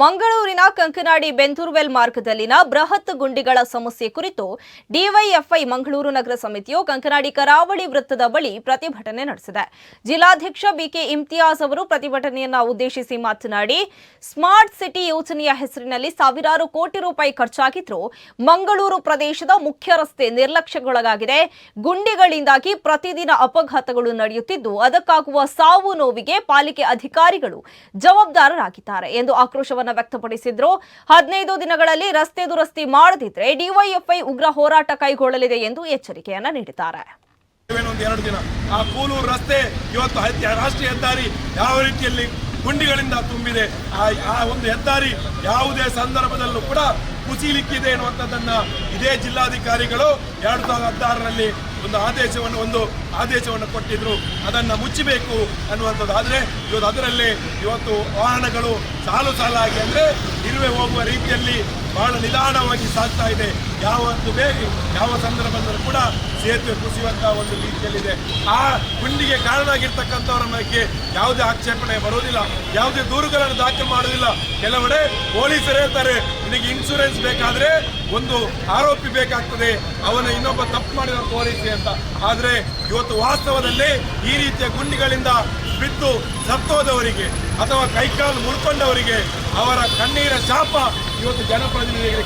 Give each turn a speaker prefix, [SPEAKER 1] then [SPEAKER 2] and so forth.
[SPEAKER 1] ಮಂಗಳೂರಿನ ಕಂಕನಾಡಿ ಬೆಂತೂರ್ವೆಲ್ ಮಾರ್ಗದಲ್ಲಿನ ಬೃಹತ್ ಗುಂಡಿಗಳ ಸಮಸ್ಯೆ ಕುರಿತು ಡಿವೈಎಫ್ಐ ಮಂಗಳೂರು ನಗರ ಸಮಿತಿಯು ಕಂಕನಾಡಿ ಕರಾವಳಿ ವೃತ್ತದ ಬಳಿ ಪ್ರತಿಭಟನೆ ನಡೆಸಿದೆ. ಜಿಲ್ಲಾಧ್ಯಕ್ಷ ಬಿಕೆ ಇಮ್ತಿಯಾಜ್ ಅವರು ಪ್ರತಿಭಟನೆಯನ್ನ ಉದ್ದೇಶಿಸಿ ಮಾತನಾಡಿ, ಸ್ಮಾರ್ಟ್ ಸಿಟಿ ಯೋಜನೆಯ ಹೆಸರಿನಲ್ಲಿ ಸಾವಿರಾರು ಕೋಟಿ ರೂಪಾಯಿ ಖರ್ಚಾಗಿದ್ರೂ ಮಂಗಳೂರು ಪ್ರದೇಶದ ಮುಖ್ಯ ರಸ್ತೆ ನಿರ್ಲಕ್ಷ್ಯಕ್ಕೊಳಗಾಗಿದೆ. ಗುಂಡಿಗಳಿಂದಾಗಿ ಪ್ರತಿದಿನ ಅಪಘಾತಗಳು ನಡೆಯುತ್ತಿದ್ದು, ಅದಕ್ಕಾಗುವ ಸಾವು ನೋವಿಗೆ ಪಾಲಿಕೆ ಅಧಿಕಾರಿಗಳು ಜವಾಬ್ದಾರರಾಗಿದ್ದಾರೆ ಎಂದು ಆಕ್ರೋಶವನ್ನ ವ್ಯಕ್ತಪಡಿಸಿದ್ರು. ಹದಿನೈದು ದಿನಗಳಲ್ಲಿ ರಸ್ತೆ ದುರಸ್ತಿ ಮಾಡದಿದ್ರೆ ಡಿವೈಎಫ್ಐ ಉಗ್ರ ಹೋರಾಟ ಕೈಗೊಳ್ಳಲಿದೆ ಎಂದು ಎಚ್ಚರಿಕೆಯನ್ನ ನೀಡಿದ್ದಾರೆ.
[SPEAKER 2] ದಿನ? ಆ ರಸ್ತೆ ಇವತ್ತು ರಾಷ್ಟ್ರೀಯ ಹೆದ್ದಾರಿ ಯಾವ ರೀತಿಯಲ್ಲಿ ಗುಂಡಿಗಳಿಂದ ತುಂಬಿದೆ ಆ ಒಂದು ಹೆದ್ದಾರಿ ಯಾವುದೇ ಸಂದರ್ಭದಲ್ಲೂ ಕೂಡ ಕುಸಿಲಿಕ್ಕಿದೆ ಎನ್ನುವಂಥದ್ದನ್ನ ಇದೇ ಜಿಲ್ಲಾಧಿಕಾರಿಗಳು ಎರಡು ಸಾವಿರದ ಹದಿನಾರರಲ್ಲಿ ಒಂದು ಆದೇಶವನ್ನು ಒಂದು ಆದೇಶವನ್ನು ಕೊಟ್ಟಿದ್ರು. ಅದನ್ನು ಮುಚ್ಚಬೇಕು ಅನ್ನುವಂಥದ್ದು. ಆದರೆ ಇವತ್ತು ಅದರಲ್ಲಿ ಇವತ್ತು ವಾಹನಗಳು ಸಾಲು ಸಾಲಾಗಿ ಅಂದರೆ ಇರುವೆ ಹೋಗುವ ರೀತಿಯಲ್ಲಿ ಬಹಳ ನಿಧಾನವಾಗಿ ಸಾಗ್ತಾ ಇದೆ. ಯಾವತ್ತು ಬೇಗ, ಯಾವ ಸಂದರ್ಭದಲ್ಲೂ ಕೂಡ ಸೇತುವೆ ಕುಸಿಯುವಂತಹ ಒಂದು ರೀತಿಯಲ್ಲಿದೆ. ಆ ಗುಂಡಿಗೆ ಕಾರಣ ಆಗಿರ್ತಕ್ಕಂಥವರ ಬಗ್ಗೆ ಯಾವುದೇ ಆಕ್ಷೇಪಣೆ ಬರುವುದಿಲ್ಲ. ಯಾವುದೇ ದೂರುಗಳನ್ನು ದಾಖಲು ಮಾಡುವುದಿಲ್ಲ. ಕೆಲವೆಡೆ ಪೊಲೀಸರು ಹೇಳ್ತಾರೆ, ನಿನಗೆ ಇನ್ಶೂರೆನ್ಸ್ ಬೇಕಾದ್ರೆ ಒಂದು ಆರೋಪಿ ಬೇಕಾಗ್ತದೆ. ಅವನ ಇನ್ನೊಬ್ಬ ತಪ್ಪು ಮಾಡಿದ ತೋರಿಸಿ ಅಂತ. ಆದ್ರೆ ಇವತ್ತು ವಾಸ್ತವದಲ್ಲಿ ಈ ರೀತಿಯ ಗುಂಡಿಗಳಿಂದ ಬಿದ್ದು ಸತ್ತೋದವರಿಗೆ ಅಥವಾ ಕೈಕಾಲು ಮುಳ್ಕೊಂಡವರಿಗೆ ಅವರ ಕಣ್ಣೀರ ಶಾಪ ಇವತ್ತು ಜನಪ್ರತಿನಿಧಿಗಳಿಗೆ